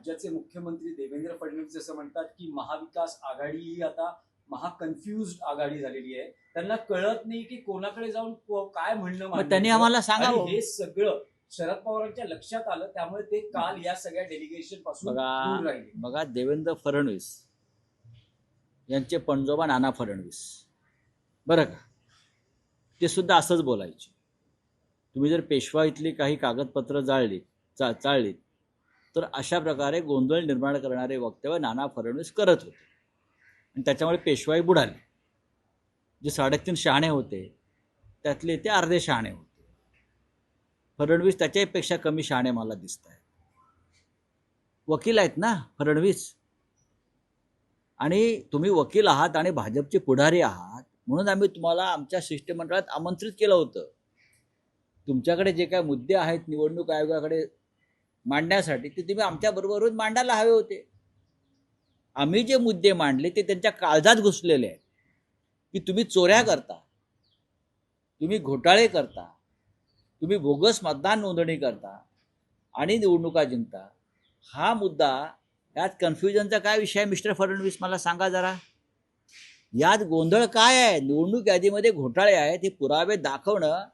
राज्याचे मुख्यमंत्री देवेंद्र फडणवीस जसं म्हणतात की महाविकास आघाडी ही आता महाकन्फ्युज्ड आघाडी झालेली आहे. त्यांना कळत नाही की कोणाकडे जाऊन काय म्हणणं त्यांनी. आम्हाला आणि सांगावं हे सगळं शरद पवारांच्या लक्षात आलं त्यामुळे ते काल या सगळ्या डेलिगेशनपासून बघा. बघा देवेंद्र फडणवीस यांचे पणजोबा नाना फडणवीस. बरं का? ते सुद्धा असंच बोलायचे. तुम्ही जर पेशवा इथली काही कागदपत्र जाळलीत चा चाळलीत तर अशा प्रकारे गोंधळ निर्माण करणारे वक्तव्य नाना फडणवीस करत होते. आणि त्याच्यामुळे पेशवाई बुडाली. जे साडेतीन शहाणे होते त्यातले ते अर्धे शहाणे होते. फडणवीस त्याच्यापेक्षा कमी शहाणे मला दिसत आहेत. वकील आहेत ना फडणवीस? आणि तुम्ही वकील आहात आणि भाजपचे पुढारी आहात म्हणून आम्ही तुम्हाला आमच्या शिष्टमंडळात आमंत्रित केलं होतं. तुमच्याकडे जे काय मुद्दे आहेत निवडणूक आयोगाकडे मांडण्यासाठी ते तुम्ही आमच्याबरोबर मांडायला हवे होते. आम्ही जे मुद्दे मांडले ते त्यांच्या काळजात घुसलेले आहेत. की तुम्ही चोऱ्या करता तुम्ही घोटाळे करता तुम्ही बोगस मतदान नोंदणी करता आणि निवडणुका जिंकता. हा मुद्दा यात कन्फ्युजनचा काय विषय आहे मिस्टर फडणवीस मला सांगा जरा. यात गोंधळ काय आहे? निवडणूक यादीमध्ये घोटाळे आहेत हे पुरावे दाखवणं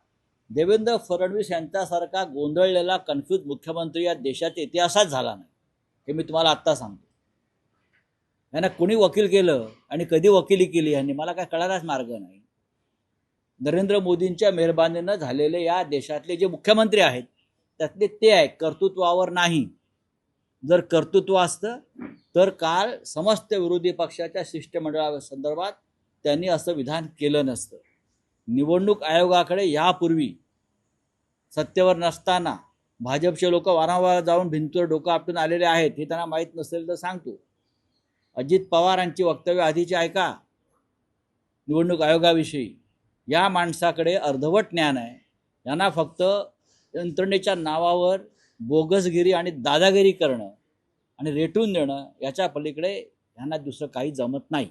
देवेंद्र फडणवीस यांच्यासारखा गोंधळलेला कन्फ्यूज मुख्यमंत्री या देशाच्या इतिहासात झाला नाही. हे मी तुम्हाला आत्ता सांगतो. यांना कोणी वकील केलं आणि कधी वकिली केली यांनी मला काय कळायलाच मार्ग नाही. नरेंद्र मोदींच्या मेहरबानीनं झालेले या देशातले जे मुख्यमंत्री आहेत त्यातले ते आहे कर्तृत्वावर नाही. जर कर्तृत्व असतं तर काल समस्त विरोधी पक्षाच्या शिष्टमंडळा संदर्भात त्यांनी असं विधान केलं नसतं. निवडणूक आयोगाकडे यापूर्वी सत्तेवर नसताना भाजपचे लोक वारंवार जाऊन भिंतीवर डोकं आपटून आलेले आहेत हे त्यांना माहीत नसेल तर सांगतो. अजित पवारांची वक्तव्य आधीची ऐका निवडणूक आयोगाविषयी. या माणसाकडे अर्धवट ज्ञान आहे. यांना फक्त यंत्रणेच्या नावावर बोगसगिरी आणि दादागिरी करणं आणि रेटून देणं याच्या पलीकडे ह्यांना दुसरं काही जमत नाही.